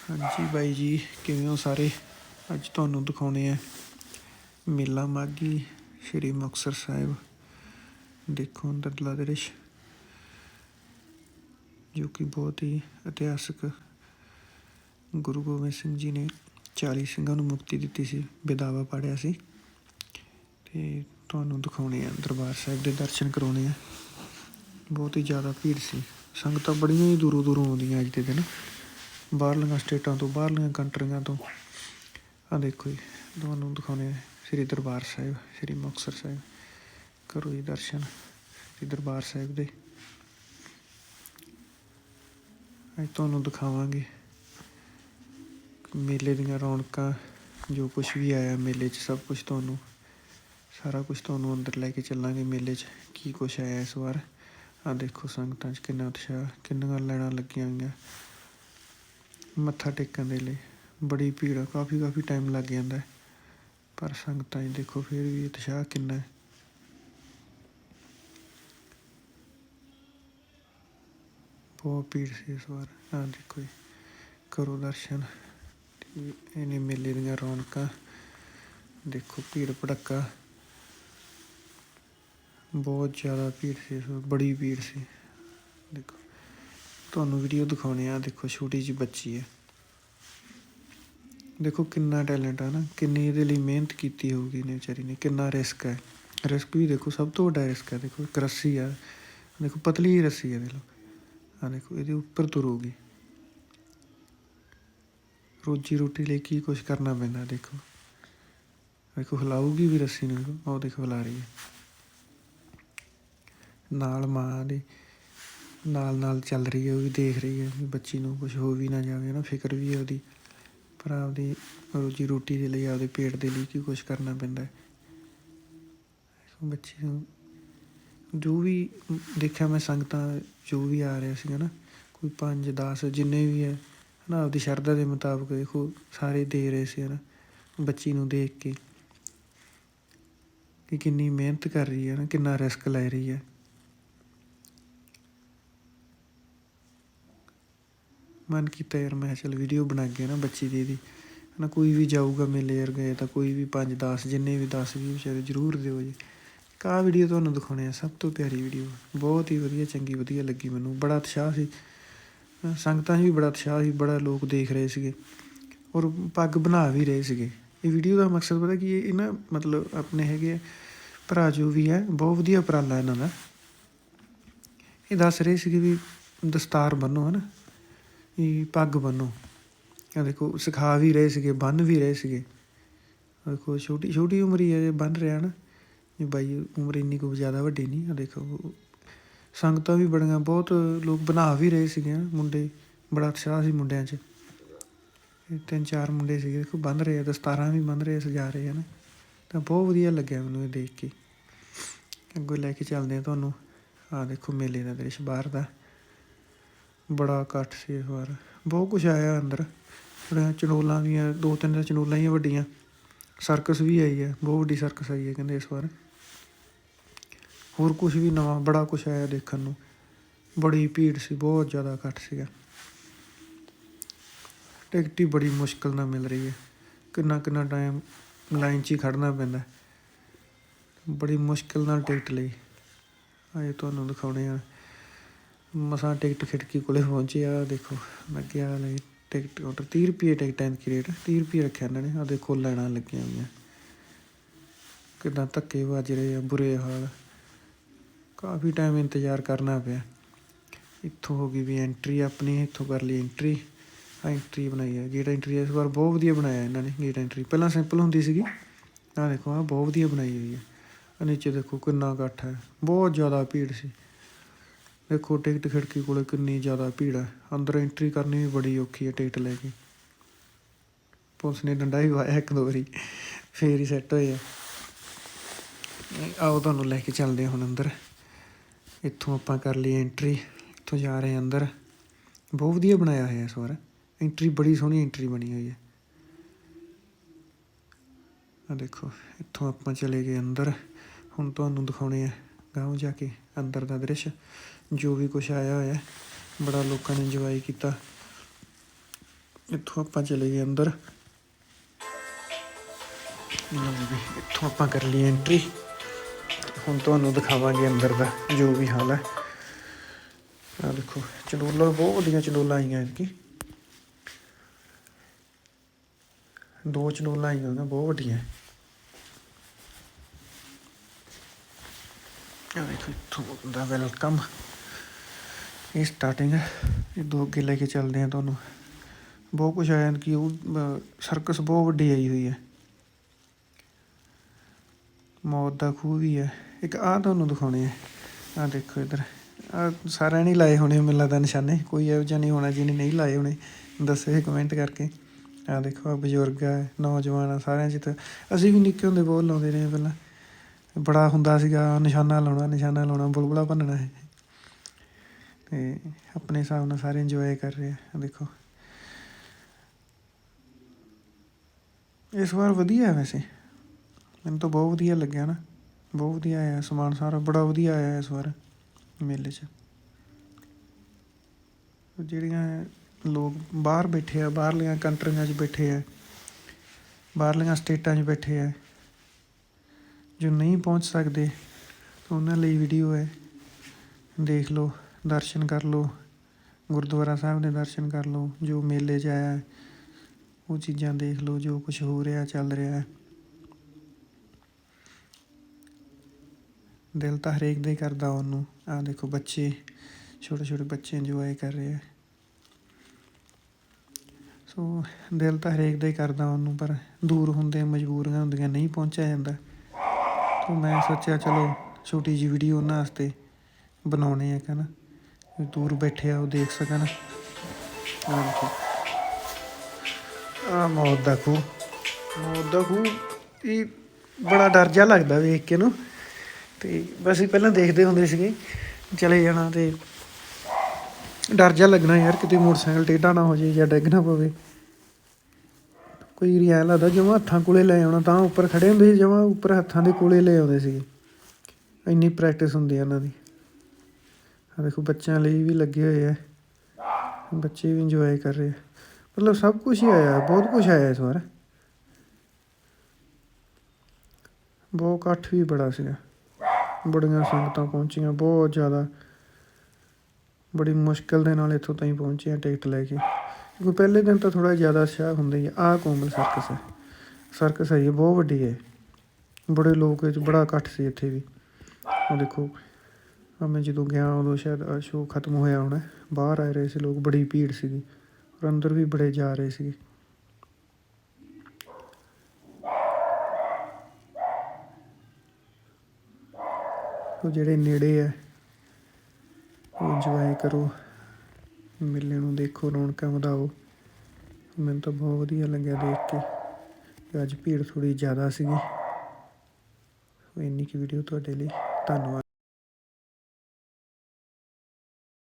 ਹਾਂਜੀ ਬਾਈ ਜੀ, ਕਿਵੇਂ ਹੋ ਸਾਰੇ? ਅੱਜ ਤੁਹਾਨੂੰ ਦਿਖਾਉਣੇ ਆ ਮੇਲਾ ਮਾਗੀ ਸ਼੍ਰੀ ਮੁਕਤਸਰ ਸਾਹਿਬ। ਦੇਖੋ ਅੰਦਰਲਾ ਦ੍ਰਿਸ਼ ਜੋ ਕਿ ਬਹੁਤ ਹੀ ਇਤਿਹਾਸਕ ਗੁਰੂ ਗੋਬਿੰਦ ਸਿੰਘ ਜੀ ਨੇ 40 ਸਿੰਘਾਂ ਨੂੰ ਮੁਕਤੀ ਦਿੱਤੀ ਸੀ, ਵਿਦਾਵਾ ਪਾੜਿਆ ਸੀ। ਤੇ ਤੁਹਾਨੂੰ ਦਿਖਾਉਣੇ ਆ, ਦਰਬਾਰ ਸਾਹਿਬ ਦੇ ਦਰਸ਼ਨ ਕਰਾਉਣੇ ਆ। ਬਹੁਤ ਹੀ ਜ਼ਿਆਦਾ ਭੀੜ ਸੀ। ਸੰਗਤਾਂ ਬੜੀਆਂ ਹੀ ਦੂਰੋਂ ਦੂਰੋਂ ਆਉਂਦੀਆਂ ਅੱਜ ਦੇ ਦਿਨ। ਬਾਹਰਲੀਆਂ ਸਟੇਟਾਂ ਤੋਂ, ਬਾਹਰਲੀਆਂ ਕੰਟਰੀਆਂ ਤੋਂ। ਆ ਦੇਖੋ ਜੀ, ਤੁਹਾਨੂੰ ਦਿਖਾਉਣੇ ਸ੍ਰੀ ਦਰਬਾਰ ਸਾਹਿਬ, ਸ੍ਰੀ ਮੁਕਤਸਰ ਸਾਹਿਬ। ਕਰੋ ਜੀ ਦਰਸ਼ਨ ਸ੍ਰੀ ਦਰਬਾਰ ਸਾਹਿਬ ਦੇ। ਅੱਜ ਤੁਹਾਨੂੰ ਦਿਖਾਵਾਂਗੇ ਮੇਲੇ ਦੀਆਂ ਰੌਣਕਾਂ, ਜੋ ਕੁਝ ਵੀ ਆਇਆ ਮੇਲੇ 'ਚ, ਸਭ ਕੁਝ ਤੁਹਾਨੂੰ, ਸਾਰਾ ਕੁਝ ਤੁਹਾਨੂੰ ਅੰਦਰ ਲੈ ਕੇ ਚੱਲਾਂਗੇ ਮੇਲੇ 'ਚ, ਕੀ ਕੁਝ ਆਇਆ ਇਸ ਵਾਰ। ਆ ਦੇਖੋ ਸੰਗਤਾਂ 'ਚ ਕਿੰਨਾ ਉਤਸ਼ਾਹ, ਕਿੰਨੀਆਂ ਲੈਣਾ ਲੱਗੀਆਂ ਹੋਈਆਂ। ਮੱਥਾ ਟੇਕਣ ਦੇ ਲਈ। ਬੜੀ ਭੀੜ ਆ, ਕਾਫੀ ਕਾਫੀ ਟਾਈਮ ਲੱਗ ਜਾਂਦਾ ਹੈ। ਪਰ ਸੰਗਤਾਂ 'ਚ ਦੇਖੋ, ਫਿਰ ਵੀ ਉਤਸ਼ਾਹ ਕਿੰਨਾ ਹੈ। ਬਹੁਤ ਭੀੜ ਸੀ ਇਸ ਵਾਰ। ਆ ਦੇਖੋ ਜੀ ਕਰੋ ਦਰਸ਼ਨ ਇਹਨੇ ਮੇਲੇ ਦੀਆਂ ਰੌਣਕਾਂ। ਦੇਖੋ, ਭੀੜ ਭੜੱਕਾ। ਬਹੁਤ ਜ਼ਿਆਦਾ ਭੀੜ ਸੀ ਇਸ ਵਾਰ, ਬੜੀ ਭੀੜ ਸੀ। ਦੇਖੋ। ਤੁਹਾਨੂੰ ਵੀਡੀਓ ਦਿਖਾਉਣੇ ਆ। ਦੇਖੋ, ਛੋਟੀ ਜਿਹੀ ਬੱਚੀ ਹੈ। ਦੇਖੋ, ਕਿੰਨਾ ਟੈਲੈਂਟ ਹੈ ਨਾ। ਕਿੰਨੀ ਇਹਦੇ ਲਈ ਮਿਹਨਤ ਕੀਤੀ ਹੋਊਗੀ ਨੇ ਵਿਚਾਰੀ ਨੇ। ਕਿੰਨਾ ਰਿਸਕ ਹੈ। ਰਿਸਕ ਵੀ ਦੇਖੋ, ਸਭ ਤੋਂ ਵੱਡਾ ਰਿਸਕ ਹੈ। ਦੇਖੋ, ਇੱਕ ਰੱਸੀ ਆ। ਦੇਖੋ, ਪਤਲੀ ਰੱਸੀ ਹੈ ਦੇਖ ਲਓ। ਆ ਦੇਖੋ, ਇਹਦੇ ਉੱਪਰ ਤੁਰੂਗੀ। ਰੋਜੀ ਰੋਟੀ ਲਈ ਕੀ ਕੁਝ ਕਰਨਾ ਪੈਂਦਾ, ਦੇਖੋ। ਦੇਖੋ, ਹਿਲਾਊਗੀ ਵੀ ਰੱਸੀ ਨੂੰ। ਉਹ ਦੇਖੋ, ਹਿਲਾ ਰਹੀ ਹੈ। ਨਾਲ ਮਾਂ ਦੇ ਨਾਲ ਨਾਲ ਚੱਲ ਰਹੀ ਹੈ, ਉਹ ਵੀ ਦੇਖ ਰਹੀ ਹੈ ਵੀ ਬੱਚੀ ਨੂੰ ਕੁਝ ਹੋ ਵੀ ਨਾ ਜਾਵੇ ਨਾ ਫਿਕਰ ਵੀ ਹੈ ਉਹਦੀ। ਪਰ ਆਪਦੀ ਰੋਜੀ ਰੋਟੀ ਦੇ ਲਈ, ਆਪਦੇ ਪੇਟ ਦੇ ਲਈ ਕੀ ਕੁਝ ਕਰਨਾ ਪੈਂਦਾ ਹੈ। ਬੱਚੀ ਨੂੰ ਜੋ ਵੀ ਦੇਖਿਆ ਮੈਂ ਸੰਗਤਾਂ ਜੋ ਵੀ ਆ ਰਿਹਾ ਸੀਗਾ ਨਾ, ਕੋਈ 5 10 ਜਿੰਨੇ ਵੀ ਹੈ, ਹਨਾ, ਆਪਦੀ ਸ਼ਰਧਾ ਦੇ ਮੁਤਾਬਕ ਦੇਖੋ, ਸਾਰੇ ਦੇ ਰਹੇ ਸੀ, ਹਨਾ, ਬੱਚੀ ਨੂੰ ਦੇਖ ਕੇ ਕਿ ਕਿੰਨੀ ਮਿਹਨਤ ਕਰ ਰਹੀ ਹੈ ਨਾ ਕਿੰਨਾ ਰਿਸਕ ਲੈ ਰਹੀ ਹੈ। ਮਨ ਕੀਤਾ ਯਾਰ ਮੈਂ ਚਲ ਵੀਡੀਓ ਬਣਾ ਕੇ ਨਾ ਬੱਚੀ ਦੀ ਦੀ ਨਾ ਕੋਈ ਵੀ ਜਾਊਗਾ ਮੇਲੇ ਯਾਰ ਗਏ ਤਾਂ ਕੋਈ ਵੀ 5 10 ਜਿੰਨੇ ਵੀ 10 20 ਵਿਚਾਰੇ ਜ਼ਰੂਰ ਦਿਓ ਜੀ। ਕਾ ਵੀਡੀਓ ਤੁਹਾਨੂੰ ਦਿਖਾਉਣੇ ਆ, ਸਭ ਤੋਂ ਪਿਆਰੀ ਵੀਡੀਓ ਬਹੁਤ ਹੀ ਵਧੀਆ, ਚੰਗੀ, ਵਧੀਆ ਲੱਗੀ ਮੈਨੂੰ। ਬੜਾ ਉਤਸ਼ਾਹ ਸੀ। ਸੰਗਤਾਂ 'ਚ ਵੀ ਬੜਾ ਉਤਸ਼ਾਹ ਸੀ, ਬੜਾ ਲੋਕ ਦੇਖ ਰਹੇ ਸੀਗੇ। ਔਰ ਪੱਗ ਬਣਾ ਵੀ ਰਹੇ ਸੀਗੇ। ਇਹ ਵੀਡੀਓ ਦਾ ਮਕਸਦ ਪਤਾ ਕੀ ਇਹ ਨਾ ਮਤਲਬ ਆਪਣੇ ਹੈਗੇ ਆ, ਭਰਾ ਜੋ ਵੀ ਹੈ, ਬਹੁਤ ਵਧੀਆ ਉਪਰਾਲਾ ਇਹਨਾਂ ਦਾ। ਇਹ ਦੱਸ ਰਹੇ ਸੀਗੇ ਵੀ ਦਸਤਾਰ ਬੰਨੋ ਹਨਾ। ਇਹ ਪੱਗ ਬੰਨੋ। ਆ ਦੇਖੋ, ਸਿਖਾ ਵੀ ਰਹੇ ਸੀਗੇ, ਬੰਨ ਵੀ ਰਹੇ ਸੀਗੇ। ਦੇਖੋ, ਛੋਟੀ ਛੋਟੀ ਉਮਰ ਹੀ ਹੈ ਜੇ ਬੰਨ ਰਿਹਾ ਨਾ ਇਹ ਬਾਈ, ਉਮਰ ਇੰਨੀ ਕੁ ਜ਼ਿਆਦਾ ਵੱਡੀ ਨਹੀਂ ਆ ਦੇਖੋ। ਸੰਗਤਾਂ ਵੀ ਬੜੀਆਂ, ਬਹੁਤ ਲੋਕ ਬਣਾ ਵੀ ਰਹੇ ਸੀਗੇ ਮੁੰਡੇ, ਬੜਾ ਉਤਸ਼ਾਹ ਸੀ ਮੁੰਡਿਆਂ 'ਚ। ਇਹ ਤਿੰਨ, ਚਾਰ ਮੁੰਡੇ ਸੀਗੇ, ਦੇਖੋ, ਬੰਨ ਰਹੇ ਆ, ਦਸਤਾਰਾਂ ਵੀ ਬੰਨ ਰਹੇ ਸਜਾ ਰਹੇ ਹਨ ਤਾਂ ਬਹੁਤ ਵਧੀਆ ਲੱਗਿਆ ਮੈਨੂੰ ਇਹ ਦੇਖ ਕੇ। ਅੱਗੋਂ ਲੈ ਕੇ ਚੱਲਦੇ ਆ ਤੁਹਾਨੂੰ। ਆ ਦੇਖੋ, ਮੇਲੇ ਦਾ ਦ੍ਰਿਸ਼ ਬਾਹਰ ਦਾ। ਬੜਾ ਇਕੱਠ ਸੀ ਇਸ ਵਾਰ। ਬਹੁਤ ਕੁਝ ਆਇਆ ਅੰਦਰ। ਬੜੀਆਂ ਚਨੋਲਾਂ ਵੀ ਆ ਦੋ ਤਿੰਨ ਤਾਂ ਚਨੋਲਾਂ ਹੀ ਆ ਵੱਡੀਆਂ। ਸਰਕਸ ਵੀ ਆਈ ਹੈ ਬਹੁਤ ਵੱਡੀ ਸਰਕਸ ਆਈ ਹੈ ਕਹਿੰਦੇ ਇਸ ਵਾਰ। ਹੋਰ ਕੁਝ ਵੀ ਨਵਾਂ, ਬੜਾ ਕੁਝ ਆਇਆ ਦੇਖਣ ਨੂੰ। ਬੜੀ ਭੀੜ ਸੀ, ਬਹੁਤ ਜ਼ਿਆਦਾ ਇਕੱਠ ਸੀਗਾ। ਟਿਕਟ ਹੀ ਬੜੀ ਮੁਸ਼ਕਲ ਨਾਲ ਮਿਲ ਰਹੀ ਹੈ ਕਿੰਨਾ ਕਿੰਨਾ ਟਾਈਮ ਲਾਈਨ 'ਚ ਹੀ ਖੜਨਾ ਪੈਂਦਾ। ਬੜੀ ਮੁਸ਼ਕਲ ਨਾਲ ਟਿਕਟ ਲਈ। ਆਏ ਤੁਹਾਨੂੰ ਦਿਖਾਉਣੇ ਆ। ਮਸਾਂ ਟਿਕਟ ਖਿੜਕੀ ਕੋਲੇ ਪਹੁੰਚੇ ਆ, ਦੇਖੋ, ਮੈਂ ਕਿਹਾ ਲਈ ਟਿਕਟ ਕਾਊਂਟਰ 30 ਰੁਪਏ ਟਿਕਟ ਐਂ ਰੇਟ 30 ਰੁਪਏ ਰੱਖਿਆ ਇਹਨਾਂ ਨੇ ਆ ਦੇਖੋ ਲੈਣਾ ਲੱਗੀਆਂ ਹੋਈਆਂ। ਕਿੱਦਾਂ ਧੱਕੇ ਵੱਜ ਰਹੇ ਆ, ਬੁਰੇ ਹਾਲ। ਕਾਫੀ ਟਾਈਮ ਇੰਤਜ਼ਾਰ ਕਰਨਾ ਪਿਆ। ਇੱਥੋਂ ਹੋ ਗਈ ਵੀ ਐਂਟਰੀ ਆਪਣੀ, ਇੱਥੋਂ ਕਰ ਲਈ ਐਂਟਰੀ ਐਂਟਰੀ ਬਣਾਈ ਹੈ ਗੇਟ ਐਂਟਰੀ ਇਸ ਵਾਰ ਬਹੁਤ ਵਧੀਆ ਬਣਾਇਆ ਇਹਨਾਂ ਨੇ ਗੇਟ ਐਂਟਰੀ ਪਹਿਲਾਂ ਸਿੰਪਲ ਹੁੰਦੀ ਸੀਗੀ ਆ ਦੇਖੋ ਆ ਬਹੁਤ ਵਧੀਆ ਬਣਾਈ ਹੋਈ ਹੈ ਆ ਨੀਚੇ ਦੇਖੋ ਕਿੰਨਾ ਇਕੱਠ ਹੈ, ਬਹੁਤ ਜ਼ਿਆਦਾ ਭੀੜ ਸੀ। ਦੇਖੋ ਟਿਕਟ ਖਿੜਕੀ ਕੋਲੇ ਕਿੰਨੀ ਜ਼ਿਆਦਾ ਭੀੜ ਹੈ। ਅੰਦਰ ਐਂਟਰੀ ਕਰਨੀ ਵੀ ਬੜੀ ਔਖੀ ਹੈ ਟਿਕਟ ਲੈ ਕੇ। ਪੁਲਿਸ ਨੇ ਡੰਡਾ ਵੀ ਵਾਇਆ ਇੱਕ ਦੋ ਵਾਰੀ, ਫੇਰ ਹੀ ਸੈੱਟ ਹੋਏ ਆ। ਆਓ ਤੁਹਾਨੂੰ ਲੈ ਕੇ ਚੱਲਦੇ ਹੁਣ ਅੰਦਰ। ਇੱਥੋਂ ਆਪਾਂ ਕਰ ਲਈ ਐਂਟਰੀ ਇੱਥੋਂ ਜਾ ਰਹੇ ਅੰਦਰ। ਬਹੁਤ ਵਧੀਆ ਬਣਾਇਆ ਹੋਇਆ ਇਸ ਵਾਰ। ਐਂਟਰੀ ਬੜੀ ਸੋਹਣੀ ਐਂਟਰੀ ਬਣੀ ਹੋਈ ਹੈ। ਆ ਦੇਖੋ, ਇੱਥੋਂ ਆਪਾਂ ਚਲੇ ਗਏ ਅੰਦਰ। ਹੁਣ ਤੁਹਾਨੂੰ ਦਿਖਾਉਣੇ ਆ ਗਾਉਂ ਜਾ ਕੇ ਅੰਦਰ ਦਾ ਦ੍ਰਿਸ਼। ਜੋ ਵੀ ਕੁਝ ਆਇਆ ਹੋਇਆ, ਬੜਾ ਲੋਕਾਂ ਨੇ ਇੰਜੋਏ ਕੀਤਾ। ਇੱਥੋਂ ਆਪਾਂ ਚਲੇ ਗਏ ਅੰਦਰ। ਲਓ ਜੀ, ਇੱਥੋਂ ਆਪਾਂ ਕਰ ਲਈ ਐਂਟਰੀ ਹੁਣ ਤੁਹਾਨੂੰ ਦਿਖਾਵਾਂਗੇ ਅੰਦਰ ਦਾ ਜੋ ਵੀ ਹਾਲ ਹੈ। ਆ ਦੇਖੋ, ਚੰਡੋਲਾ, ਬਹੁਤ ਵੱਡੀਆਂ ਚੰਡੋਲਾਂ ਆਈਆਂ ਇਤਕੀ ਦੋ ਚੰਡੋਲਾਂ ਆਈਆਂ ਨੇ, ਬਹੁਤ ਵੱਡੀਆਂ। ਆ ਦੇਖੋ, ਇੱਥੋਂ ਦਾ ਵੈਲਕਮ ਇਹ ਸਟਾਰਟਿੰਗ ਹੈ। ਇਹ ਦੋ ਅੱਗੇ ਲੈ ਕੇ ਚੱਲਦੇ ਆ ਤੁਹਾਨੂੰ। ਬਹੁਤ ਕੁਝ ਆਇਆ ਕਿ ਉਹ ਸਰਕਸ ਬਹੁਤ ਵੱਡੀ ਆਈ ਹੋਈ ਹੈ। ਮੌਤ ਦਾ ਖੂਹ ਵੀ ਹੈ। ਇੱਕ ਆ ਤੁਹਾਨੂੰ ਦਿਖਾਉਣੇ ਆ। ਆ ਦੇਖੋ ਇਧਰ। ਆ ਸਾਰਿਆਂ ਨੇ ਲਾਏ ਹੋਣੇ ਮੈਨੂੰ ਲੱਗਦਾ ਨਿਸ਼ਾਨੇ। ਕੋਈ ਇਹੋ ਜਿਹਾ ਨਹੀਂ ਹੋਣਾ ਜਿਹਨੇ ਨਹੀਂ ਲਾਏ ਹੋਣੇ। ਦੱਸੇ ਕਮੈਂਟ ਕਰਕੇ। ਆ ਦੇਖੋ ਆ ਬਜ਼ੁਰਗ ਆ, ਨੌਜਵਾਨ ਆ, ਸਾਰਿਆਂ 'ਚ ਤਾਂ ਅਸੀਂ ਵੀ ਨਿੱਕੇ ਹੁੰਦੇ ਬਹੁਤ ਲਾਉਂਦੇ ਰਹੇ ਪਹਿਲਾਂ। ਬੜਾ ਹੁੰਦਾ ਸੀਗਾ ਨਿਸ਼ਾਨਾ ਲਾਉਣਾ ਨਿਸ਼ਾਨਾ ਲਾਉਣਾ, ਬੁਲਬੁਲਾ ਭੰਨਣਾ ਹੈ ਤੇ ਆਪਣੇ ਹਿਸਾਬ ਨਾਲ ਸਾਰੇ ਇੰਜੋਏ ਕਰ ਰਹੇ ਆ ਦੇਖੋ। ਇਸ ਵਾਰ ਵਧੀਆ ਵੈਸੇ। ਮੈਨੂੰ ਤਾਂ ਬਹੁਤ ਵਧੀਆ ਲੱਗਿਆ ਨਾ। ਬਹੁਤ ਵਧੀਆ ਆਇਆ ਸਮਾਨ ਸਾਰਾ, ਬੜਾ ਵਧੀਆ ਆਇਆ ਇਸ ਵਾਰ ਮੇਲੇ 'ਚ। ਜਿਹੜੀਆਂ ਲੋਕ ਬਾਹਰ ਬੈਠੇ ਆ, ਬਾਹਰਲੀਆਂ ਕੰਟਰੀਆਂ 'ਚ ਬੈਠੇ ਆ, ਬਾਹਰਲੀਆਂ ਸਟੇਟਾਂ 'ਚ ਬੈਠੇ ਆ, ਜੋ ਨਹੀਂ ਪਹੁੰਚ ਸਕਦੇ ਉਹਨਾਂ ਲਈ ਵੀਡੀਓ ਹੈ। ਦੇਖ ਲਓ। ਦਰਸ਼ਨ ਕਰ ਲਓ, ਗੁਰਦੁਆਰਾ ਸਾਹਿਬ ਦੇ ਦਰਸ਼ਨ ਕਰ ਲਓ, ਜੋ ਮੇਲੇ 'ਚ ਆਇਆ, ਉਹ ਚੀਜ਼ਾਂ ਦੇਖ ਲਓ, ਜੋ ਕੁਝ ਹੋ ਰਿਹਾ, ਚੱਲ ਰਿਹਾ ਹੈ। ਦਿਲ ਤਾਂ ਹਰੇਕ ਦਾ ਹੀ ਕਰਦਾ ਉਹਨੂੰ। ਆ ਦੇਖੋ ਬੱਚੇ ਛੋਟੇ ਛੋਟੇ ਬੱਚੇ ਇੰਜੋਏ ਕਰ ਰਹੇ ਆ ਸੋ ਦਿਲ ਤਾਂ ਹਰੇਕ ਦਾ ਹੀ ਕਰਦਾ ਉਹਨੂੰ, ਪਰ ਦੂਰ ਹੁੰਦੇ, ਮਜਬੂਰੀਆਂ ਹੁੰਦੀਆਂ, ਨਹੀਂ ਪਹੁੰਚਿਆ ਜਾਂਦਾ। ਤਾਂ ਮੈਂ ਸੋਚਿਆ, ਚਲੋ ਛੋਟੀ ਜਿਹੀ ਵੀਡੀਓ ਉਹਨਾਂ ਵਾਸਤੇ ਬਣਾਉਣੇ ਆ ਕਹਿੰਦਾ ਦੂਰ ਬੈਠੇ ਆ, ਉਹ ਦੇਖ ਸਕਣ। ਆਹ ਦੇਖੋ ਆ ਮੌਤ ਦਾ ਖੂਹ। ਮੌਤ ਦਾ ਖੂਹ, ਇਹ ਬੜਾ ਡਰ ਜਿਹਾ ਲੱਗਦਾ ਵੇਖ ਕੇ ਨੂੰ। ਤੇ ਵੈਸੇ ਪਹਿਲਾਂ ਦੇਖਦੇ ਹੁੰਦੇ ਸੀਗੇ, ਚਲੇ ਜਾਣਾ ਤੇ ਡਰ ਜਿਹਾ ਲੱਗਣਾ ਯਾਰ, ਕਿਤੇ ਮੋਟਰਸਾਈਕਲ ਟੇਢਾ ਨਾ ਹੋ ਜਾਏ ਜਾਂ ਡਿੱਗ ਨਾ ਪਵੇ। ਕੋਈ ਰਿਆ ਲੱਗਦਾ ਜਿਵੇਂ ਹੱਥਾਂ ਕੋਲੇ ਲੈ ਆਉਣਾ, ਤਾਂ ਉੱਪਰ ਖੜੇ ਹੁੰਦੇ ਸੀ ਜਿਵੇਂ ਉੱਪਰ ਹੱਥਾਂ ਦੇ ਕੋਲੇ ਲੈ ਆਉਂਦੇ ਸੀਗੇ। ਇੰਨੀ ਪ੍ਰੈਕਟਿਸ ਹੁੰਦੀ ਆ ਇਹਨਾਂ ਦੀ। ਆ ਦੇਖੋ ਬੱਚਿਆਂ ਲਈ ਵੀ ਲੱਗੇ ਹੋਏ ਆ। ਬੱਚੇ ਵੀ ਇੰਜੋਏ ਕਰ ਰਹੇ ਆ। ਮਤਲਬ ਸਭ ਕੁਝ ਹੀ ਆਇਆ, ਬਹੁਤ ਕੁਝ ਆਇਆ ਇਸ ਵਾਰ। ਬਹੁਤ ਇਕੱਠ ਵੀ ਬੜਾ ਸੀਗਾ। ਬੜੀਆਂ ਸੰਗਤਾਂ ਪਹੁੰਚੀਆਂ, ਬਹੁਤ ਜ਼ਿਆਦਾ। ਬੜੀ ਮੁਸ਼ਕਲ ਦੇ ਨਾਲ ਇੱਥੋਂ ਤਾਈਂ ਪਹੁੰਚੀਆਂ ਟਿਕਟ ਲੈ ਕੇ। ਕਿਉਂਕਿ ਪਹਿਲੇ ਦਿਨ ਤਾਂ ਥੋੜਾ ਜ਼ਿਆਦਾ ਸ਼ਾਹ ਹੁੰਦਾ ਹੀ ਆ। ਆਹ ਕੋਮਲ ਸਰਕਸ ਹੈ ਸਰਕਸ ਹੈ ਇਹ ਬਹੁਤ ਵੱਡੀ ਹੈ। ਬੜੇ ਲੋਕ ਇਹ ਬੜਾ ਇਕੱਠ ਸੀ ਇੱਥੇ ਵੀ। ਉਹ ਦੇਖੋ ਮੈਂ ਜਦੋਂ ਗਿਆ ਉਦੋਂ ਸ਼ਾਇਦ ਸ਼ੋਅ ਖਤਮ ਹੋਇਆ ਹੋਣਾ। ਬਾਹਰ ਆ ਰਹੇ ਸੀ ਲੋਕ, ਬੜੀ ਭੀੜ ਸੀਗੀ। ਔਰ ਅੰਦਰ ਵੀ ਬੜੇ ਜਾ ਰਹੇ ਸੀਗੇ। ਉਹ ਜਿਹੜੇ ਨੇੜੇ ਆ, ਉਹ ਇੰਜੋਏ ਕਰੋ। ਮੇਲੇ ਨੂੰ ਦੇਖੋ, ਰੌਣਕਾਂ ਵਧਾਓ। ਮੈਨੂੰ ਤਾਂ ਬਹੁਤ ਵਧੀਆ ਲੱਗਿਆ ਦੇਖ ਕੇ ਅੱਜ ਭੀੜ ਥੋੜੀ ਜ਼ਿਆਦਾ ਸੀਗੀ। ਇੰਨੀ ਕੀ ਵੀਡੀਓ ਤੁਹਾਡੇ ਲਈ। ਧੰਨਵਾਦ।